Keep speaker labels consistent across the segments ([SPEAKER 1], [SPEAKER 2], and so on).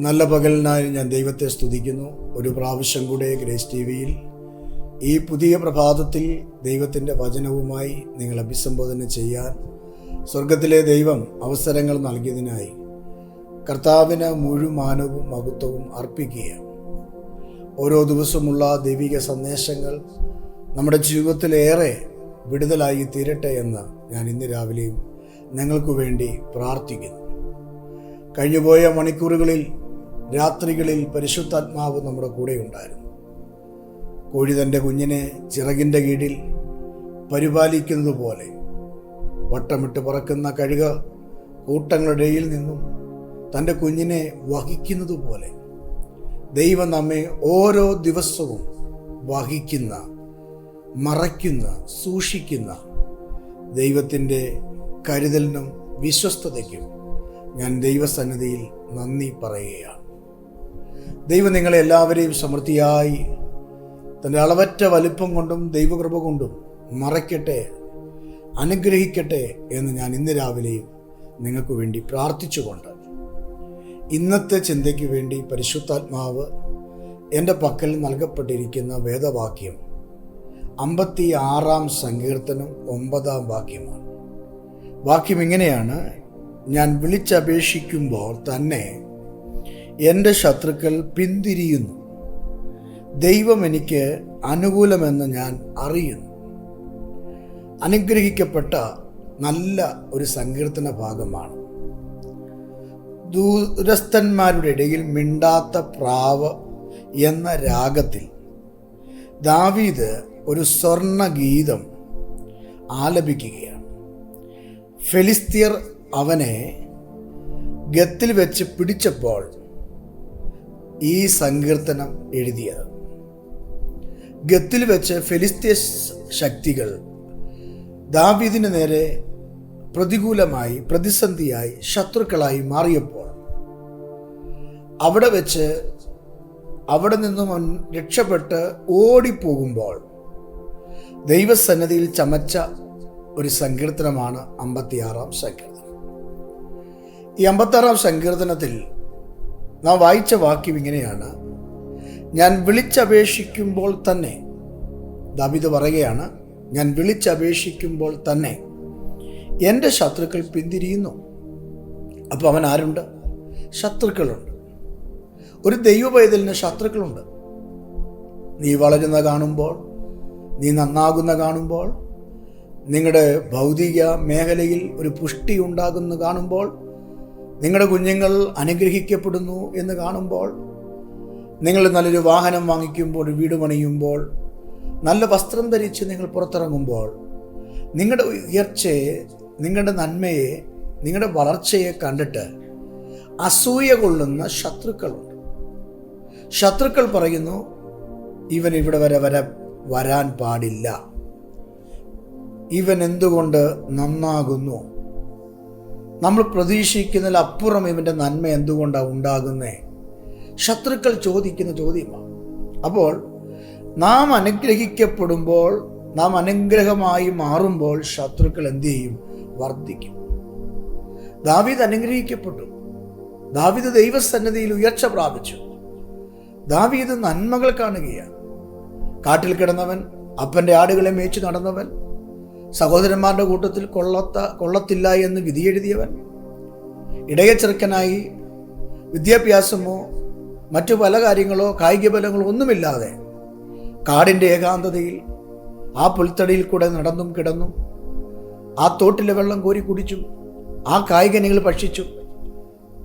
[SPEAKER 1] നല്ല പകലിനായി ഞാൻ ദൈവത്തെ സ്തുതിക്കുന്നു. ഒരു പ്രാവശ്യം കൂടെ ഗ്രേസ് ടി വിയിൽ ഈ പുതിയ പ്രഭാതത്തിൽ ദൈവത്തിന്റെ വചനവുമായി നിങ്ങൾ അഭിസംബോധന ചെയ്യാൻ സ്വർഗത്തിലെ ദൈവം അവസരങ്ങൾ നൽകിയതിനായി കർത്താവിന് മുഴുമാനവും മഹത്വവും അർപ്പിക്കുക ഓരോ ദിവസമുള്ള ദൈവിക സന്ദേശങ്ങൾ നമ്മുടെ ജീവിതത്തിലേറെ വിടുതലായി തീരട്ടെ എന്ന് ഞാൻ ഇന്ന് രാവിലെയും ഞങ്ങൾക്ക് വേണ്ടി പ്രാർത്ഥിക്കുന്നു. കഴിഞ്ഞുപോയ മണിക്കൂറുകളിൽ രാത്രികളിൽ പരിശുദ്ധാത്മാവ് നമ്മുടെ കൂടെ ഉണ്ടായിരുന്നു. കോഴി തന്റെ കുഞ്ഞിനെ ചിറകിന്റെ കീഴിൽ പരിപാലിക്കുന്നത് പോലെ വട്ടമിട്ട് പറക്കുന്ന കഴുക കൂട്ടങ്ങളുടെ ഇടയിൽ നിന്നും തന്റെ കുഞ്ഞിനെ വഹിക്കുന്നത് പോലെ ദൈവം നമ്മെ ഓരോ ദിവസവും വഹിക്കുന്ന മറയ്ക്കുന്ന സൂക്ഷിക്കുന്ന ദൈവത്തിന്റെ കരുതലിനും വിശ്വസ്തതയ്ക്കും ഞാൻ ദൈവസന്നിധിയിൽ നന്ദി പറയുകയാണ്. ദൈവം നിങ്ങളെ എല്ലാവരെയും സമൃദ്ധിയായി. തന്റെ അളവറ്റ വലിപ്പം കൊണ്ടും ദൈവകൃപ കൊണ്ടും മറയ്ക്കട്ടെ അനുഗ്രഹിക്കട്ടെ എന്ന് ഞാൻ ഇന്ന് രാവിലെയും നിങ്ങൾക്ക് വേണ്ടി പ്രാർത്ഥിച്ചുകൊണ്ട് ഇന്നത്തെ ചിന്തയ്ക്ക് വേണ്ടി പരിശുദ്ധാത്മാവ് എന്റെ പക്കൽ നൽകപ്പെട്ടിരിക്കുന്ന വേദവാക്യം അമ്പത്തി ആറാം സങ്കീർത്തനം ഒമ്പതാം വാക്യമാണ്. വാക്യം ഇങ്ങനെയാണ് ഞാൻ വിളിച്ചപേക്ഷിക്കുമ്പോൾ തന്നെ എന്റെ ശത്രുക്കൾ പിന്തിരിയുന്നു. ദൈവം എനിക്ക് അനുകൂലമെന്ന് ഞാൻ അറിയുന്നു. അനുഗ്രഹിക്കപ്പെട്ട നല്ല ഒരു സങ്കീർത്തന ഭാഗമാണ്. ദൂരസ്ഥന്മാരുടെ ഇടയിൽ മിണ്ടാത്ത പ്രാവ് എന്ന രാഗത്തിൽ ദാവീദ് ഒരു സ്വർണ ഗീതം ആലപിക്കുകയാണ്. ഫെലിസ്തീർ അവനെ ഗത്തിൽ വെച്ച് പിടിച്ചപ്പോൾ ഈ സങ്കീർത്തനം എഴുതിയത്. ഗത്തിൽ വെച്ച് ഫെലിസ്തീയ ശക്തികൾ ദാവീദിന് നേരെ പ്രതികൂലമായി പ്രതിസന്ധിയായി ശത്രുക്കളായി മാറിയപ്പോൾ അവിടെ വെച്ച് അവിടെ നിന്നും രക്ഷപ്പെട്ട് ഓടിപ്പോകുമ്പോൾ ദൈവസന്നതിയിൽ ചമച്ച ഒരു സങ്കീർത്തനമാണ് അമ്പത്തിയാറാം സങ്കീർത്തനം. ഈ അമ്പത്താറാം സങ്കീർത്തനത്തിൽ നാം വായിച്ച വാക്യം ഇങ്ങനെയാണ്. ഞാൻ വിളിച്ചപേക്ഷിക്കുമ്പോൾ തന്നെ. ദാബിത് പറയുകയാണ് ഞാൻ വിളിച്ചപേക്ഷിക്കുമ്പോൾ തന്നെ എന്റെ ശത്രുക്കൾ പിന്തിരിയുന്നു. അപ്പോൾ അവൻ ആരുണ്ട്? ശത്രുക്കളുണ്ട്. ഒരു ദൈവ പൈതലിന് ശത്രുക്കളുണ്ട്. നീ വളരുന്ന കാണുമ്പോൾ നീ നന്നാകുന്ന കാണുമ്പോൾ നിങ്ങളുടെ ഭൗതിക മേഖലയിൽ ഒരു പുഷ്ടി ഉണ്ടാകുന്ന കാണുമ്പോൾ നിങ്ങളുടെ കുഞ്ഞുങ്ങൾ അനുഗ്രഹിക്കപ്പെടുന്നു എന്ന് കാണുമ്പോൾ നിങ്ങൾ നല്ലൊരു വാഹനം വാങ്ങിക്കുമ്പോൾ വീട് പണിയുമ്പോൾ നല്ല വസ്ത്രം ധരിച്ച് നിങ്ങൾ പുറത്തിറങ്ങുമ്പോൾ നിങ്ങളുടെ ഉയർച്ചയെ നിങ്ങളുടെ നന്മയെ നിങ്ങളുടെ വളർച്ചയെ കണ്ടിട്ട് അസൂയ കൊള്ളുന്ന ശത്രുക്കളുണ്ട്. ശത്രുക്കൾ പറയുന്നു ഇവൻ ഇവിടെ വരെ വരെ വരാൻ പാടില്ല. ഇവൻ എന്തുകൊണ്ട് നന്നാകുന്നു? നമ്മൾ പ്രതീക്ഷിക്കുന്നതിലപ്പുറം ഇവന്റെ നന്മ എന്തുകൊണ്ടാണ് ഉണ്ടാകുന്നത് ശത്രുക്കൾ ചോദിക്കുന്ന ചോദ്യമാണ്. അപ്പോൾ നാം അനുഗ്രഹിക്കപ്പെടുമ്പോൾ നാം അനുഗ്രഹമായി മാറുമ്പോൾ ശത്രുക്കൾ എന്തു ചെയ്യും? വർദ്ധിക്കും. ദാവീദ് അനുഗ്രഹിക്കപ്പെട്ടു. ദാവീദ് ദൈവസന്നദ്ധിയിൽ ഉയർച്ച പ്രാപിച്ചു. ദാവീദ് നന്മകൾ കാണുകയാണ്. കാട്ടിൽ കിടന്നവൻ അപ്പന്റെ ആടുകളെ മേച്ചു നടന്നവൻ സഹോദരന്മാരുടെ കൂട്ടത്തിൽ കൊള്ളത്ത കൊള്ളത്തില്ല എന്ന് വിധിയെഴുതിയവൻ ഇടയച്ചെറുക്കനായി വിദ്യാഭ്യാസമോ മറ്റു പല കാര്യങ്ങളോ കായിക ബലങ്ങളോ ഒന്നുമില്ലാതെ കാടിന്റെ ഏകാന്തതയിൽ ആ പുൽത്തടിയിൽ കൂടെ നടന്നും കിടന്നും ആ തോട്ടിലെ വെള്ളം കോരി കുടിച്ചു ആ കായികനികൾ ഭക്ഷിച്ചു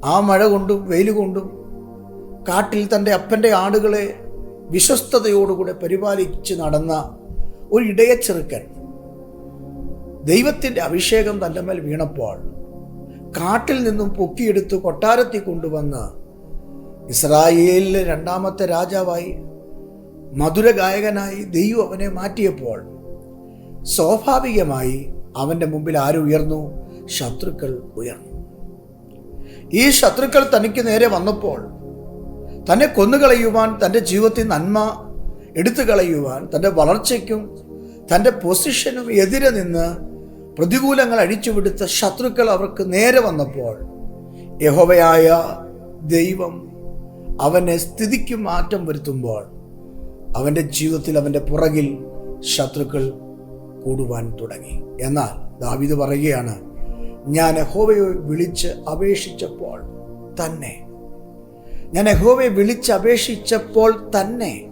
[SPEAKER 1] ആ മഴ കൊണ്ടും വെയിൽ കൊണ്ടും കാട്ടിൽ തന്റെ അപ്പന്റെ ആടുകളെ വിശ്വസ്തയോടുകൂടെ പരിപാലിച്ച് നടന്ന ഒരു ഇടയച്ചെറുക്കൻ ദൈവത്തിന്റെ അഭിഷേകം തന്റെ മേൽ വീണപ്പോൾ കാട്ടിൽ നിന്നും പൊക്കിയെടുത്ത് കൊട്ടാരത്തിൽ കൊണ്ടുവന്ന് ഇസ്രായേലിലെ രണ്ടാമത്തെ രാജാവായി മധുര ഗായകനായി ദൈവം അവനെ മാറ്റിയപ്പോൾ സ്വാഭാവികമായി അവന്റെ മുമ്പിൽ ആരുയർന്നു ശത്രുക്കൾ ഉയർന്നു. ഈ ശത്രുക്കൾ തനിക്ക് നേരെ വന്നപ്പോൾ തന്നെ കൊന്നുകളയുവാൻ തന്റെ ജീവിതത്തിൽ നന്മ എടുത്തു കളയുവാൻ തന്റെ വളർച്ചയ്ക്കും തന്റെ പൊസിഷനും എതിരെ നിന്ന് പ്രതികൂലങ്ങൾ അഴിച്ചുവിടുത്ത ശത്രുക്കൾ അവർക്ക് നേരെ വന്നപ്പോൾ യഹോവയായ ദൈവം അവനെ സ്ഥിതിക്ക് മാറ്റം വരുത്തുമ്പോൾ അവന്റെ ജീവിതത്തിൽ അവന്റെ പുറകിൽ ശത്രുക്കൾ കൂടുവാൻ തുടങ്ങി. എന്നാൽ ദാവിദ് പറയുകയാണ് ഞാൻ യഹോവയെ വിളിച്ച് അപേക്ഷിച്ചപ്പോൾ തന്നെ. ഞാൻ യഹോവയെ വിളിച്ച് അപേക്ഷിച്ചപ്പോൾ തന്നെ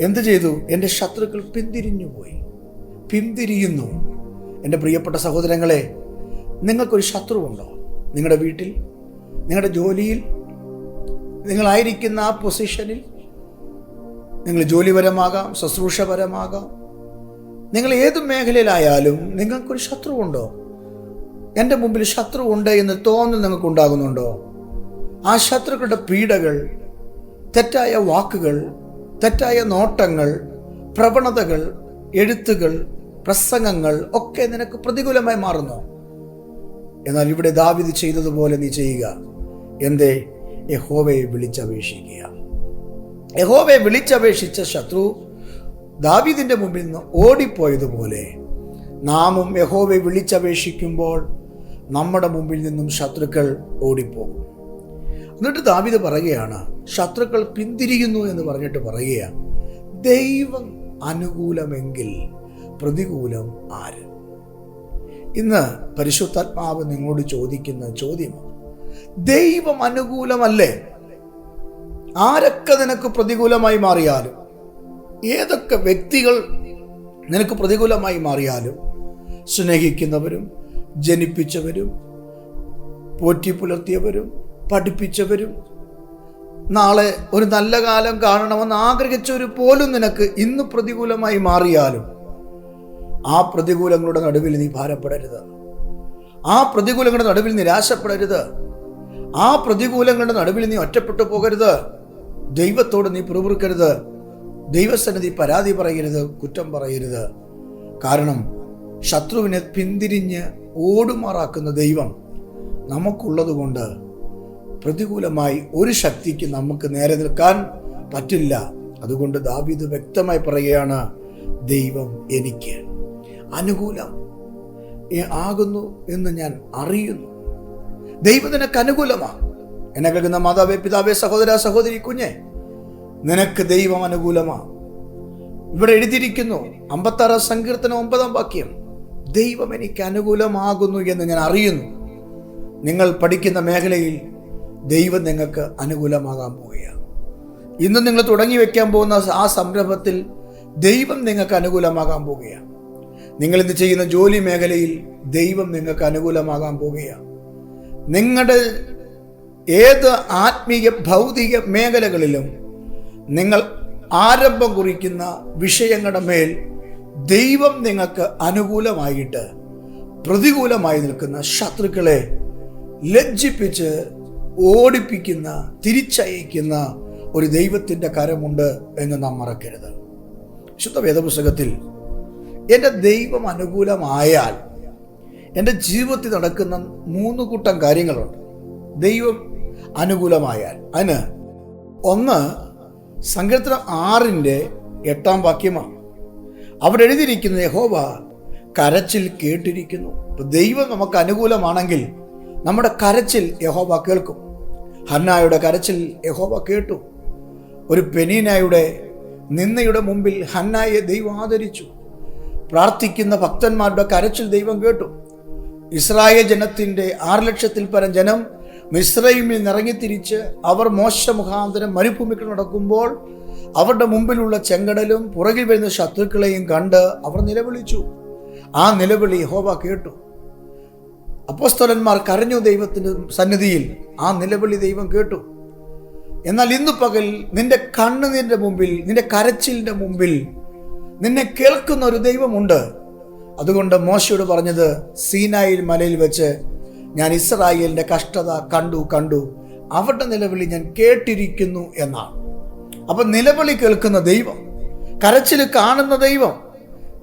[SPEAKER 1] എന്തു ചെയ്തു? എന്റെ ശത്രുക്കൾ പിന്തിരിഞ്ഞു പോയി പിന്തിരിയുന്നു. എന്റെ പ്രിയപ്പെട്ട സഹോദരങ്ങളെ നിങ്ങൾക്കൊരു ശത്രുവുണ്ടോ? നിങ്ങളുടെ വീട്ടിൽ നിങ്ങളുടെ ജോലിയിൽ നിങ്ങളായിരിക്കുന്ന ആ പൊസിഷനിൽ? നിങ്ങൾ ജോലിപരമാകാം ശുശ്രൂഷപരമാകാം. നിങ്ങൾ ഏത് മേഖലയിലായാലും നിങ്ങൾക്കൊരു ശത്രുവുണ്ടോ? എന്റെ മുമ്പിൽ ശത്രുവുണ്ട് എന്ന് തോന്നുന്നു നിങ്ങൾക്ക് ഉണ്ടാകുന്നുണ്ടോ ആ ശത്രുക്കളുടെ പീഡകൾ തെറ്റായ വാക്കുകൾ തെറ്റായ നോട്ടങ്ങൾ പ്രവണതകൾ എഴുത്തുകൾ പ്രസംഗങ്ങൾ ഒക്കെ നിനക്ക് പ്രതികൂലമായി മാറുന്നു. എന്നാൽ ഇവിടെ ദാവിദ് ചെയ്തതുപോലെ നീ ചെയ്യുക. എന്തേ? യഹോവയെ വിളിച്ചപേക്ഷിക്കുക. യഹോവയെ വിളിച്ചപേക്ഷിച്ച ശത്രു ദാവിദിന്റെ മുമ്പിൽ നിന്ന് ഓടിപ്പോയതുപോലെ നാമും യഹോവയെ വിളിച്ചപേക്ഷിക്കുമ്പോൾ നമ്മുടെ മുമ്പിൽ നിന്നും ശത്രുക്കൾ ഓടിപ്പോകും. എന്നിട്ട് ദാവിദ് പറയുകയാണ് ശത്രുക്കൾ പിന്തിരിയുന്നു എന്ന് പറഞ്ഞിട്ട് പറയുക ദൈവം അനുകൂലമെങ്കിൽ പ്രതികൂലം ആര്? ഇന്ന് പരിശുദ്ധാത്മാവ് നിങ്ങളോട് ചോദിക്കുന്ന ചോദ്യമാണ്. ദൈവം അനുകൂലമല്ലേ? ആരൊക്കെ നിനക്ക് പ്രതികൂലമായി മാറിയാലും ഏതൊക്കെ വ്യക്തികൾ നിനക്ക് പ്രതികൂലമായി മാറിയാലും സ്നേഹിക്കുന്നവരും ജനിപ്പിച്ചവരും പോറ്റി പുലർത്തിയവരും പഠിപ്പിച്ചവരും നാളെ ഒരു നല്ല കാലം കാണണമെന്ന് ആഗ്രഹിച്ചവർ പോലും നിനക്ക് ഇന്ന് പ്രതികൂലമായി മാറിയാലും ആ പ്രതികൂലങ്ങളുടെ നടുവിൽ നീ ഭാരപ്പെടരുത്. ആ പ്രതികൂലങ്ങളുടെ നടുവിൽ നിരാശപ്പെടരുത്. ആ പ്രതികൂലങ്ങളുടെ നടുവിൽ നീ ഒറ്റപ്പെട്ടു പോകരുത്. ദൈവത്തോട് നീ പിറുപിറുക്കരുത്. ദൈവസന്നിധി പരാതി പറയരുത് കുറ്റം പറയരുത്. കാരണം ശത്രുവിനെ പിന്തിരിഞ്ഞ് ഓടുമാറാക്കുന്ന ദൈവം നമുക്കുള്ളതുകൊണ്ട് പ്രതികൂലമായി ഒരു ശക്തിക്ക് നമുക്ക് നേരെ നിൽക്കാൻ പറ്റില്ല. അതുകൊണ്ട് ദാവീദ് വ്യക്തമായി പറയുകയാണ് ദൈവം എനിക്ക് അനുകൂലം. ആകുന്നു എന്ന് ഞാൻ അറിയുന്നു. ദൈവം നിനക്ക് അനുകൂലമാണ് എന്നെ കേൾക്കുന്ന മാതാവേ പിതാവേ സഹോദര സഹോദരി കുഞ്ഞെ നിനക്ക് ദൈവം അനുകൂലമാണ് ഇവിടെ എഴുതിയിരിക്കുന്നു അമ്പത്താറ് സങ്കീർത്തനം ഒമ്പതാം വാക്യം ദൈവം എനിക്ക് അനുകൂലമാകുന്നു എന്ന് ഞാൻ അറിയുന്നു. നിങ്ങൾ പഠിക്കുന്ന മേഖലയിൽ ദൈവം നിങ്ങൾക്ക് അനുകൂലമാകാൻ പോവുകയാണ്. ഇന്ന് നിങ്ങൾ തുടങ്ങി വെക്കാൻ പോകുന്ന ആ സംരംഭത്തിൽ ദൈവം നിങ്ങൾക്ക് അനുകൂലമാകാൻ പോവുകയാണ്. നിങ്ങൾ ഇന്ന് ചെയ്യുന്ന ജോലി മേഖലയിൽ ദൈവം നിങ്ങൾക്ക് അനുകൂലമാകാൻ പോവുകയാണ് നിങ്ങളുടെ ഏത് ആത്മീയ ഭൗതിക മേഖലകളിലും നിങ്ങൾ ആരംഭം കുറിക്കുന്ന വിഷയങ്ങളുടെ മേൽ ദൈവം നിങ്ങൾക്ക് അനുകൂലമായിട്ട് പ്രതികൂലമായി നിൽക്കുന്ന ശത്രുക്കളെ ലജ്ജിപ്പിച്ച് ഓടിപ്പിക്കുന്ന തിരിച്ചയക്കുന്ന ഒരു ദൈവത്തിന്റെ കരമുണ്ട് എന്ന് നാം മറക്കരുത്. വിശുദ്ധ വേദപുസ്തകത്തിൽ എന്റെ ദൈവം അനുകൂലമായാൽ എന്റെ ജീവിതത്തിൽ നടക്കുന്ന മൂന്ന് കൂട്ടം കാര്യങ്ങളുണ്ട്. ദൈവം അനുകൂലമായാൽ. അതിന് ഒന്ന് സങ്കീർത്തനം ആറിന്റെ എട്ടാം വാക്യമാണ്. അവിടെ എഴുതിയിരിക്കുന്ന യഹോവ കരച്ചിൽ കേട്ടിരിക്കുന്നു. ഇപ്പം ദൈവം നമുക്ക് അനുകൂലമാണെങ്കിൽ നമ്മുടെ കരച്ചിൽ യഹോവ കേൾക്കും. ഹന്നായുടെ കരച്ചിൽ യഹോവ കേട്ടു. ഒരു പെനീനായുടെ നിന്നയുടെ മുമ്പിൽ ഹന്നായെ ദൈവം ആദരിച്ചു. പ്രാർത്ഥിക്കുന്ന ഭക്തന്മാരുടെ കരച്ചിൽ ദൈവം കേട്ടു. ഇസ്രായേൽ ജനത്തിന്റെ ആറ് ലക്ഷത്തിൽ പരം ജനം മിസ്രൈമിൽ നിറങ്ങിത്തിരിച്ച് അവർ മോശ മുഖാന്തരം മരുഭൂമിക്ക് നടക്കുമ്പോൾ അവരുടെ മുമ്പിലുള്ള ചെങ്കടലും പുറകിൽ വരുന്ന ശത്രുക്കളെയും കണ്ട് അവർ നിലവിളിച്ചു. ആ നിലവിളി ഹോബ കേട്ടു. അപ്പോസ്തലന്മാർ കരഞ്ഞു ദൈവത്തിന്റെ സന്നിധിയിൽ. ആ നിലവിളി ദൈവം കേട്ടു. എന്നാൽ ഇന്ന് പകൽ നിന്റെ കണ്ണുനീരിന്റെ മുമ്പിൽ നിന്റെ കരച്ചിലിന്റെ മുമ്പിൽ നിന്നെ കേൾക്കുന്ന ഒരു ദൈവമുണ്ട്. അതുകൊണ്ട് മോശയോട് പറഞ്ഞത് സീനായിൽ മലയിൽ വെച്ച് ഞാൻ ഇസ്രായേലിന്റെ കഷ്ടത കണ്ടു കണ്ടു. അവരുടെ നിലവിളി ഞാൻ കേട്ടിരിക്കുന്നു എന്നാണ്. അപ്പം നിലവിളി കേൾക്കുന്ന ദൈവം കരച്ചിൽ കാണുന്ന ദൈവം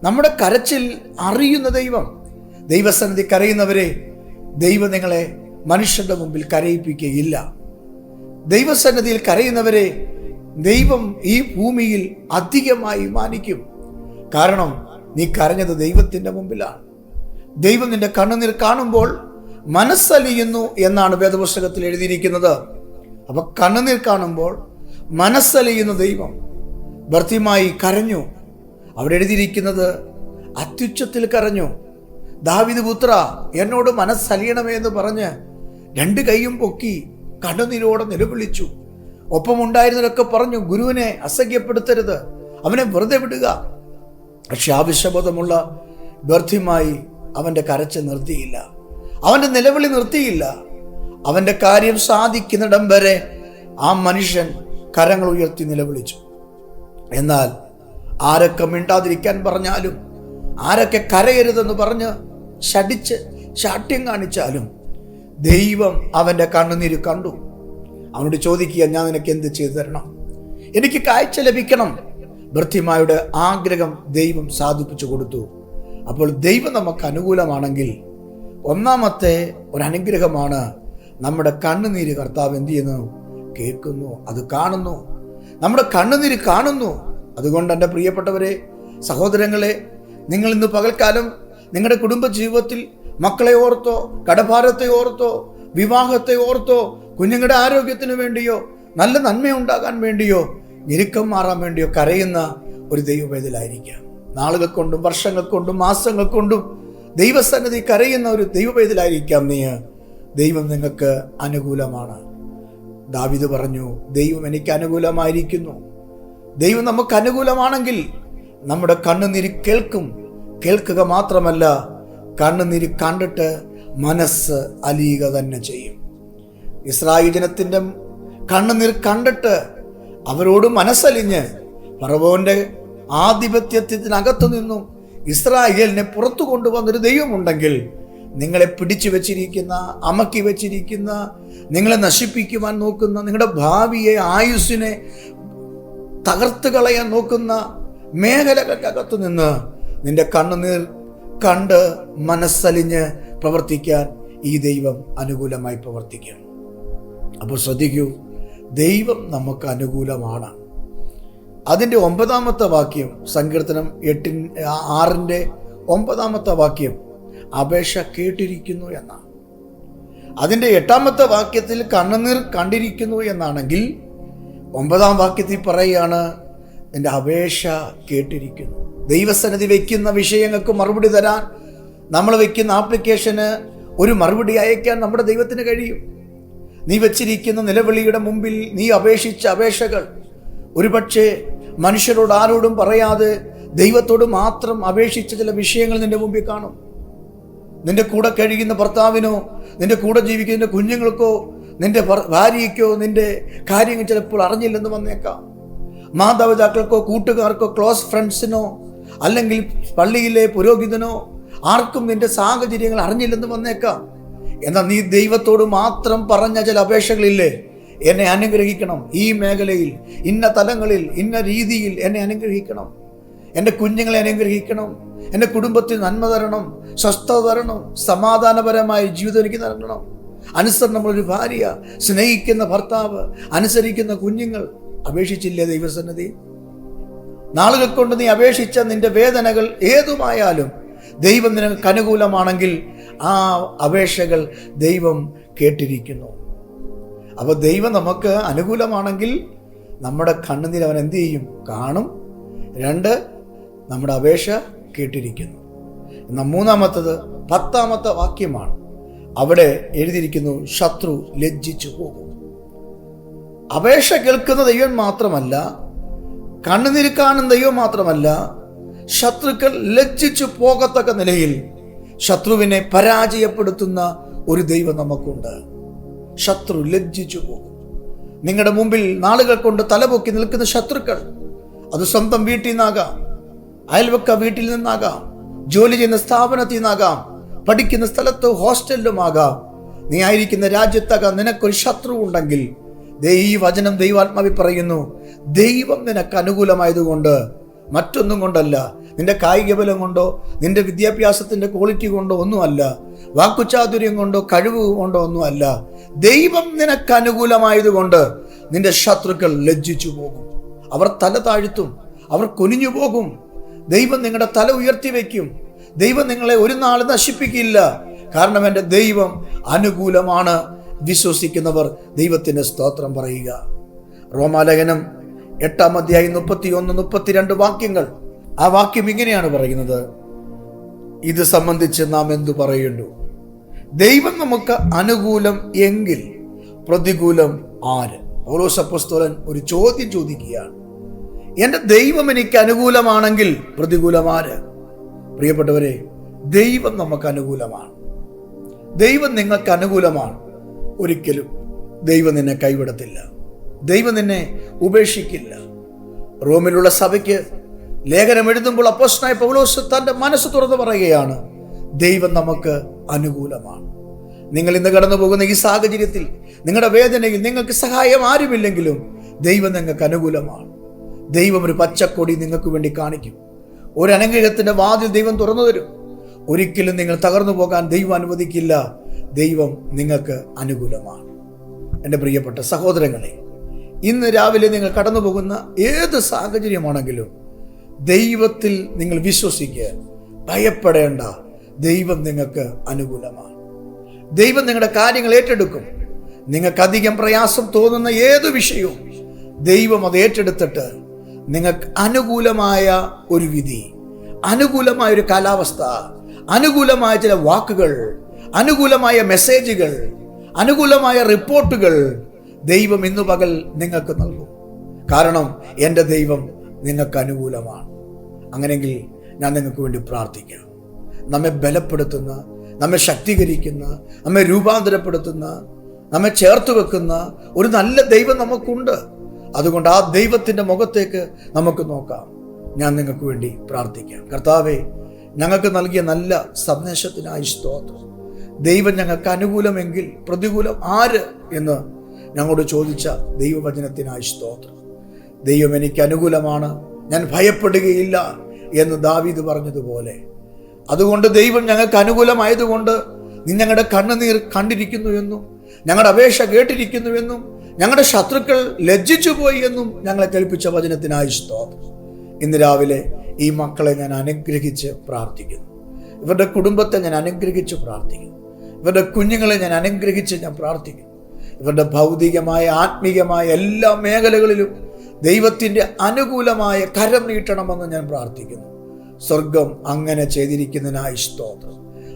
[SPEAKER 1] നമ്മുടെ കരച്ചിൽ അറിയുന്ന ദൈവം ദൈവസന്നിധി കരയുന്നവരെ ദൈവം നിങ്ങളെ മനുഷ്യരുടെ മുമ്പിൽ കരയിപ്പിക്കുകയില്ല. ദൈവസന്നിധിയിൽ കരയുന്നവരെ ദൈവം ഈ ഭൂമിയിൽ അധികമായി മാനിക്കും. കാരണം നീ കരഞ്ഞത് ദൈവത്തിന്റെ മുമ്പിലാണ്. ദൈവം നിന്റെ കണ്ണുനീർ കാണുമ്പോൾ മനസ്സലിയുന്നു എന്നാണ് വേദപുസ്തകത്തിൽ എഴുതിയിരിക്കുന്നത്. അപ്പൊ കണ്ണുനീർ കാണുമ്പോൾ മനസ്സലിയുന്ന ദൈവം. ഭർത്തിമായി കരഞ്ഞു. അവിടെ എഴുതിയിരിക്കുന്നത് അത്യുച്ചത്തിൽ കരഞ്ഞു. ദാവിദ് പുത്ര എന്നോട് മനസ്സലിയണമേ എന്ന് പറഞ്ഞ് രണ്ട് കൈയും പൊക്കി കണ്ണുനീരോടെ നിലവിളിച്ചു. ഒപ്പമുണ്ടായിരുന്നവരൊക്കെ പറഞ്ഞു ഗുരുവിനെ അസഹ്യപ്പെടുത്തരുത്. അവനെ വെറുതെ വിടുക. പക്ഷെ ആവശ്യബോധമുള്ള ബർദ്ധ്യമായി അവന്റെ കരച്ച് നിർത്തിയില്ല. അവന്റെ നിലവിളി നിർത്തിയില്ല. അവന്റെ കാര്യം സാധിക്കുന്നിടം വരെ ആ മനുഷ്യൻ കരങ്ങൾ ഉയർത്തി നിലവിളിച്ചു. എന്നാൽ ആരൊക്കെ മിണ്ടാതിരിക്കാൻ പറഞ്ഞാലും ആരൊക്കെ കരയരുതെന്ന് പറഞ്ഞ് ശടിച്ച് ശാഠ്യം കാണിച്ചാലും ദൈവം അവന്റെ കണ്ണുനീര് കണ്ടു. അവനോട് ചോദിക്കുക ഞാൻ നിനക്ക് എന്ത് ചെയ്തു തരണം? എനിക്ക് കാഴ്ച ലഭിക്കണം. ഭൃത്യമായുടെ ആഗ്രഹം ദൈവം സാധിപ്പിച്ചു കൊടുത്തു. അപ്പോൾ ദൈവം നമുക്ക് അനുകൂലമാണെങ്കിൽ ഒന്നാമത്തെ ഒരു അനുഗ്രഹമാണ് നമ്മുടെ കണ്ണുനീര് കർത്താവ് എന്ത് ചെയ്യുന്നു? കേൾക്കുന്നു അത് കാണുന്നു. നമ്മുടെ കണ്ണുനീര് കാണുന്നു. അതുകൊണ്ട് എന്റെ പ്രിയപ്പെട്ടവരെ സഹോദരങ്ങളെ നിങ്ങൾ ഇന്ന് പകൽക്കാലം നിങ്ങളുടെ കുടുംബ ജീവിതത്തിൽ മക്കളെ ഓർത്തോ കടഭാരത്തെ ഓർത്തോ വിവാഹത്തെ ഓർത്തോ കുഞ്ഞുങ്ങളുടെ ആരോഗ്യത്തിന് വേണ്ടിയോ നല്ല നന്മയുണ്ടാകാൻ വേണ്ടിയോ ഞെരുക്കം മാറാൻ വേണ്ടിയോ കരയുന്ന ഒരു ദൈവവേദലായിരിക്കാം നാളുകൾ കൊണ്ടും വർഷങ്ങൾ കൊണ്ടും മാസങ്ങൾ കൊണ്ടും ദൈവസന്നിധി കരയുന്ന ഒരു ദൈവവേദലായിരിക്കാം നീ. ദൈവം നിങ്ങൾക്ക് അനുകൂലമാണ്. ദാവിദ് പറഞ്ഞു ദൈവം എനിക്ക് അനുകൂലമായിരിക്കുന്നു. ദൈവം നമുക്ക് അനുകൂലമാണെങ്കിൽ നമ്മുടെ കണ്ണുനീര് കേൾക്കും. കേൾക്കുക മാത്രമല്ല കണ്ണുനീര് കണ്ടിട്ട് മനസ്സ് അലിയുക തന്നെ ചെയ്യും. ഇസ്രായേൽ ജനത്തിന്റെ കണ്ണുനീർ കണ്ടിട്ട് അവരോട് മനസ്സലിഞ്ഞ് പറവോന്റെ ആധിപത്യത്തിനകത്തു നിന്നും ഇസ്രായേലിനെ പുറത്തു കൊണ്ടുവന്നൊരു ദൈവമുണ്ടെങ്കിൽ നിങ്ങളെ പിടിച്ചു വെച്ചിരിക്കുന്ന അമക്കി വെച്ചിരിക്കുന്ന നിങ്ങളെ നശിപ്പിക്കുവാൻ നോക്കുന്ന നിങ്ങളുടെ ഭാവിയെ ആയുസ്സിനെ തകർത്ത് കളയാൻ നോക്കുന്ന മേഖലകൾക്കകത്തു നിന്ന് നിന്റെ കണ്ണുനീർ കണ്ട് മനസ്സലിഞ്ഞ് പ്രവർത്തിക്കാൻ ഈ ദൈവം അനുകൂലമായി പ്രവർത്തിക്കും. അപ്പോൾ ശ്രദ്ധിക്കൂ ദൈവം നമുക്ക് അനുകൂലമാണ്. അതിന്റെ ഒമ്പതാമത്തെ വാക്യം സങ്കീർത്തനം എട്ടിൻ ആറിന്റെ ഒമ്പതാമത്തെ വാക്യം അപേക്ഷ കേട്ടിരിക്കുന്നു എന്നാണ്. അതിന്റെ എട്ടാമത്തെ വാക്യത്തിൽ കണ്ണുനീർ കണ്ടിരിക്കുന്നു എന്നാണെങ്കിൽ ഒമ്പതാം വാക്യത്തിൽ പറയുകയാണ് എന്റെ അപേക്ഷ കേട്ടിരിക്കുന്നു. ദൈവസന്നിധി വയ്ക്കുന്ന വിഷയങ്ങൾക്ക് മറുപടി തരാൻ നമ്മൾ വയ്ക്കുന്ന ആപ്ലിക്കേഷന് ഒരു മറുപടി അയക്കാൻ നമ്മുടെ ദൈവത്തിന് കഴിയും. നീ വച്ചിരിക്കുന്ന നിലവിളിയുടെ മുമ്പിൽ നീ അപേക്ഷിച്ച അപേക്ഷകൾ. ഒരുപക്ഷെ മനുഷ്യരോട് ആരോടും പറയാതെ ദൈവത്തോട് മാത്രം അപേക്ഷിച്ച ചില വിഷയങ്ങൾ നിന്റെ മുമ്പിൽ കാണും. നിന്റെ കൂടെ കഴിയുന്ന ഭർത്താവിനോ നിന്റെ കൂടെ ജീവിക്കുന്ന കുഞ്ഞുങ്ങൾക്കോ നിന്റെ ഭാര്യയ്ക്കോ നിന്റെ കാര്യങ്ങൾ ചിലപ്പോൾ അറിഞ്ഞില്ലെന്ന് വന്നേക്കാം. മാതാപിതാക്കൾക്കോ കൂട്ടുകാർക്കോ ക്ലോസ് ഫ്രണ്ട്സിനോ അല്ലെങ്കിൽ പള്ളിയിലെ പുരോഹിതനോ ആർക്കും നിന്റെ സാഹചര്യങ്ങൾ അറിഞ്ഞില്ലെന്ന് വന്നേക്കാം. എന്നാൽ നീ ദൈവത്തോട് മാത്രം പറഞ്ഞ ചില അപേക്ഷകളില്ലേ? എന്നെ അനുഗ്രഹിക്കണം ഈ മേഖലയിൽ ഇന്ന തലങ്ങളിൽ ഇന്ന രീതിയിൽ എന്നെ അനുഗ്രഹിക്കണം. എന്റെ കുഞ്ഞുങ്ങളെ അനുഗ്രഹിക്കണം. എന്റെ കുടുംബത്തിൽ നന്മ തരണം സ്വസ്ഥത തരണം സമാധാനപരമായ ജീവിതം എനിക്ക് നൽകണം. അനുസരണമുള്ളൊരു ഭാര്യ സ്നേഹിക്കുന്ന ഭർത്താവ് അനുസരിക്കുന്ന കുഞ്ഞുങ്ങൾ അപേക്ഷിച്ചില്ലേ ദൈവസന്നതി നാളുകൾ കൊണ്ട് നീ അപേക്ഷിച്ച നിന്റെ വേദനകൾ ഏതുമായാലും ദൈവം നിനക്ക് അനുകൂലമാണെങ്കിൽ ആ അപേക്ഷകൾ ദൈവം കേട്ടിരിക്കുന്നു. അപ്പോൾ ദൈവം നമുക്ക് അനുകൂലമാണെങ്കിൽ നമ്മുടെ കണ്ണുനീർ അവൻ എന്തു ചെയ്യും? കാണും. രണ്ട് നമ്മുടെ അപേക്ഷ കേട്ടിരിക്കുന്നു. എന്നാൽ മൂന്നാമത്തത് പത്താമത്തെ വാക്യമാണ്. അവിടെ എഴുതിയിരിക്കുന്നു ശത്രു ലജ്ജിച്ചു പോകും. അപേക്ഷ കേൾക്കുന്ന ദൈവം മാത്രമല്ല കണ്ണുനീർ കാണുന്ന ദൈവം മാത്രമല്ല ശത്രുക്കൾ ലജ്ജിച്ചു പോകത്തക്ക നിലയിൽ ശത്രുവിനെ പരാജയപ്പെടുത്തുന്ന ഒരു ദൈവം നമുക്കുണ്ട്. ശത്രു ലജ്ജിച്ചു പോകും നിങ്ങളുടെ മുമ്പിൽ നാളുകൾ കൊണ്ട് തലപൊക്കി നിൽക്കുന്ന ശത്രുക്കൾ അത് സ്വന്തം വീട്ടിൽ നിന്നാകാം അയൽവക്ക വീട്ടിൽ നിന്നാകാം ജോലി ചെയ്യുന്ന സ്ഥാപനത്തിൽ നിന്നാകാം പഠിക്കുന്ന സ്ഥലത്ത് ഹോസ്റ്റലിലുമാകാം. നീ ആയിരിക്കുന്ന രാജ്യത്താകാം നിനക്കൊരു ശത്രു ഉണ്ടെങ്കിൽ ഈ വചനം ദൈവാത്മാവി പറയുന്നു ദൈവം നിനക്ക് അനുകൂലമായതുകൊണ്ട് മറ്റൊന്നും കൊണ്ടല്ല നിന്റെ കായിക ബലം കൊണ്ടോ നിന്റെ വിദ്യാഭ്യാസത്തിന്റെ ക്വാളിറ്റി കൊണ്ടോ ഒന്നുമല്ല. വാക്കുചാതുര്യം കൊണ്ടോ കഴിവ് കൊണ്ടോ ഒന്നുമല്ല. ദൈവം നിനക്ക് അനുകൂലമായതുകൊണ്ട് നിന്റെ ശത്രുക്കൾ ലജ്ജിച്ചു പോകും. അവർ തല താഴ്ത്തും അവർ കുനിഞ്ഞു പോകും. ദൈവം നിങ്ങളുടെ തല ഉയർത്തി വയ്ക്കും. ദൈവം നിങ്ങളെ ഒരു നാൾ നശിപ്പിക്കില്ല. കാരണം എന്റെ ദൈവം അനുകൂലമാണ് വിശ്വസിക്കുന്നവർ. ദൈവത്തിന് സ്തോത്രം പറയുക. റോമാലേഖനം എട്ടാം അധ്യായം മുപ്പത്തി ഒന്ന് മുപ്പത്തിരണ്ട് വാക്യങ്ങൾ. ആ വാക്യം ഇങ്ങനെയാണ് പറയുന്നത്. ഇത് സംബന്ധിച്ച് നാം എന്തു പറയുന്നു? ദൈവം നമുക്ക് അനുകൂലം എങ്കിൽ പ്രതികൂലം ആര്? പൗലോസപ്പസ്തോലൻ ഒരു ചോദ്യം ചോദിക്കുകയാണ്. എന്റെ ദൈവം എനിക്ക് അനുകൂലമാണെങ്കിൽ പ്രതികൂലം ആര്? പ്രിയപ്പെട്ടവരെ ദൈവം നമുക്ക് അനുകൂലമാണ്. ദൈവം നിങ്ങൾക്ക് അനുകൂലമാണ്. ഒരിക്കലും ദൈവം നിന്നെ കൈവിടത്തില്ല. ദൈവം നിന്നെ ഉപേക്ഷിക്കില്ല. റോമിലുള്ള സഭയ്ക്ക് ലേഖനം എഴുതുമ്പോൾ അപ്പോസ്റ്റനായ പൗലോസ് തന്റെ മനസ്സ് തുറന്നു പറയുകയാണ് ദൈവം നമുക്ക് അനുകൂലമാണ്. നിങ്ങൾ ഇന്ന് കടന്നു പോകുന്ന ഈ സാഹചര്യത്തിൽ നിങ്ങളുടെ വേദനയിൽ നിങ്ങൾക്ക് സഹായം ആരുമില്ലെങ്കിലും ദൈവം നിങ്ങൾക്ക് അനുകൂലമാണ്. ദൈവം ഒരു പച്ചക്കൊടി നിങ്ങൾക്ക് വേണ്ടി കാണിക്കും. ഒരു അനുഗ്രഹത്തിന്റെ വാതിൽ ദൈവം തുറന്നു തരും. ഒരിക്കലും നിങ്ങൾ തകർന്നു പോകാൻ ദൈവം അനുവദിക്കില്ല. ദൈവം നിങ്ങൾക്ക് അനുകൂലമാണ്. എന്റെ പ്രിയപ്പെട്ട സഹോദരങ്ങളെ ഇന്ന് രാവിലെ നിങ്ങൾ കടന്നു പോകുന്ന ഏത് സാഹചര്യമാണെങ്കിലും ദൈവത്തിൽ നിങ്ങൾ വിശ്വസിക്കുക. ഭയപ്പെടേണ്ട. ദൈവം നിങ്ങൾക്ക് അനുകൂലമാണ്. ദൈവം നിങ്ങളുടെ കാര്യങ്ങൾ ഏറ്റെടുക്കും. നിങ്ങൾക്ക് അധികം പ്രയാസം തോന്നുന്ന ഏത് വിഷയവും ദൈവം അത് ഏറ്റെടുത്തിട്ട് നിങ്ങൾക്ക് അനുകൂലമായ ഒരു വിധി അനുകൂലമായ ഒരു കാലാവസ്ഥ അനുകൂലമായ ചില വാക്കുകൾ അനുകൂലമായ മെസ്സേജുകൾ അനുകൂലമായ റിപ്പോർട്ടുകൾ ദൈവം ഇന്നു പകൽ നിങ്ങൾക്ക് നൽകും. കാരണം എന്റെ ദൈവം നിങ്ങൾക്ക് അനുകൂലമാണ്. അങ്ങനെയെങ്കിൽ ഞാൻ നിങ്ങൾക്ക് വേണ്ടി പ്രാർത്ഥിക്കാം. നമ്മെ ബലപ്പെടുത്തുന്ന നമ്മെ ശക്തീകരിക്കുന്ന നമ്മെ രൂപാന്തരപ്പെടുത്തുന്ന നമ്മെ ചേർത്ത് വെക്കുന്ന ഒരു നല്ല ദൈവം നമുക്കുണ്ട്. അതുകൊണ്ട് ആ ദൈവത്തിന്റെ മുഖത്തേക്ക് നമുക്ക് നോക്കാം. ഞാൻ നിങ്ങൾക്ക് വേണ്ടി പ്രാർത്ഥിക്കാം. കർത്താവെ ഞങ്ങൾക്ക് നൽകിയ നല്ല സന്ദേശത്തിനായി സ്തോത്രം. ദൈവം ഞങ്ങൾക്ക് അനുകൂലമെങ്കിൽ പ്രതികൂലം ആര് എന്ന് ഞങ്ങളോട് ചോദിച്ച ദൈവവചനത്തിനായി സ്തോത്രം. ദൈവം എനിക്ക് അനുകൂലമാണ്. ഞാൻ ഭയപ്പെടുകയില്ല എന്ന് ദാവീദ് പറഞ്ഞതുപോലെ. അതുകൊണ്ട് ദൈവം ഞങ്ങൾക്ക് അനുകൂലമായതുകൊണ്ട് നീ ഞങ്ങളുടെ കണ്ണുനീർ കണ്ടിരിക്കുന്നു എന്നും ഞങ്ങളുടെ അപേക്ഷ കേട്ടിരിക്കുന്നുവെന്നും ഞങ്ങളുടെ ശത്രുക്കൾ ലജ്ജിച്ചു പോയി എന്നും ഞങ്ങളെ കേൾപ്പിച്ച വചനത്തിനായി സ്തോത്രം. ഇന്ന് രാവിലെ ഈ മക്കളെ ഞാൻ അനുഗ്രഹിച്ച് പ്രാർത്ഥിക്കുന്നു. ഇവരുടെ കുടുംബത്തെ ഞാൻ അനുഗ്രഹിച്ച് പ്രാർത്ഥിക്കുന്നു. ഇവരുടെ കുഞ്ഞുങ്ങളെ ഞാൻ അനുഗ്രഹിച്ച് ഞാൻ പ്രാർത്ഥിക്കുന്നു. ഇവരുടെ ഭൗതികമായ ആത്മീയമായ എല്ലാ മേഖലകളിലും ദൈവത്തിന്റെ അനുകൂലമായ കരം നീട്ടണമെന്ന് ഞാൻ പ്രാർത്ഥിക്കുന്നു. സ്വർഗം അങ്ങനെ ചെയ്തിരിക്കുന്നതിനായി സ്തോത്രം.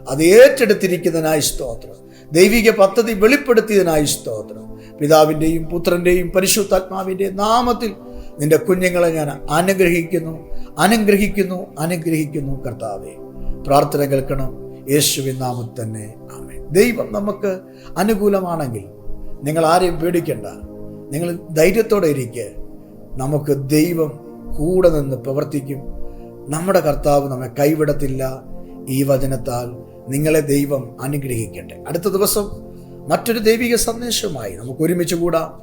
[SPEAKER 1] അത് ഏറ്റെടുത്തിരിക്കുന്നതിനായി സ്തോത്രം. ദൈവിക പദ്ധതി വെളിപ്പെടുത്തിയതിനായി സ്തോത്രം. പിതാവിന്റെയും പുത്രന്റെയും പരിശുദ്ധാത്മാവിന്റെയും നാമത്തിൽ നിന്റെ കുഞ്ഞുങ്ങളെ ഞാൻ അനുഗ്രഹിക്കുന്നു. അനുഗ്രഹിക്കുന്നു അനുഗ്രഹിക്കുന്നു കർത്താവെ. പ്രാർത്ഥന കേൾക്കണം. യേശുവിൻ നാമത്തിൽ ആമേ ദൈവം നമുക്ക് അനുകൂലമാണെങ്കിൽ നിങ്ങൾ ആരെയും പേടിക്കണ്ട. നിങ്ങൾ ധൈര്യത്തോടെ ഇരിക്കുക. നമുക്ക് ദൈവം കൂടെ നിന്ന് പ്രവർത്തിക്കും. നമ്മുടെ കർത്താവ് നമ്മെ കൈവിടത്തില്ല. ഈ വചനത്താൽ നിങ്ങളെ ദൈവം അനുഗ്രഹിക്കട്ടെ. അടുത്ത ദിവസം മറ്റൊരു ദൈവിക സന്ദേശമായി നമുക്ക് ഒരുമിച്ച് കൂടാം.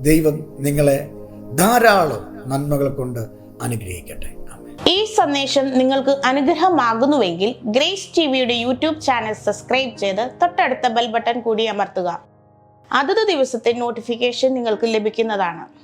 [SPEAKER 1] ദൈവം നിങ്ങളെ ധാരാളം നന്മകൾ കൊണ്ട് അനുഗ്രഹിക്കട്ടെ.
[SPEAKER 2] ഈ സന്ദേശം നിങ്ങൾക്ക് അനുഗ്രഹമാകുന്നുവെങ്കിൽ ഗ്രേസ് ടി വിയുടെ യൂട്യൂബ് ചാനൽ സബ്സ്ക്രൈബ് ചെയ്ത് തൊട്ടടുത്ത ബെൽ ബട്ടൺ കൂടി അമർത്തുക. അതത് ദിവസത്തെ നോട്ടിഫിക്കേഷൻ നിങ്ങൾക്ക് ലഭിക്കുന്നതാണ്.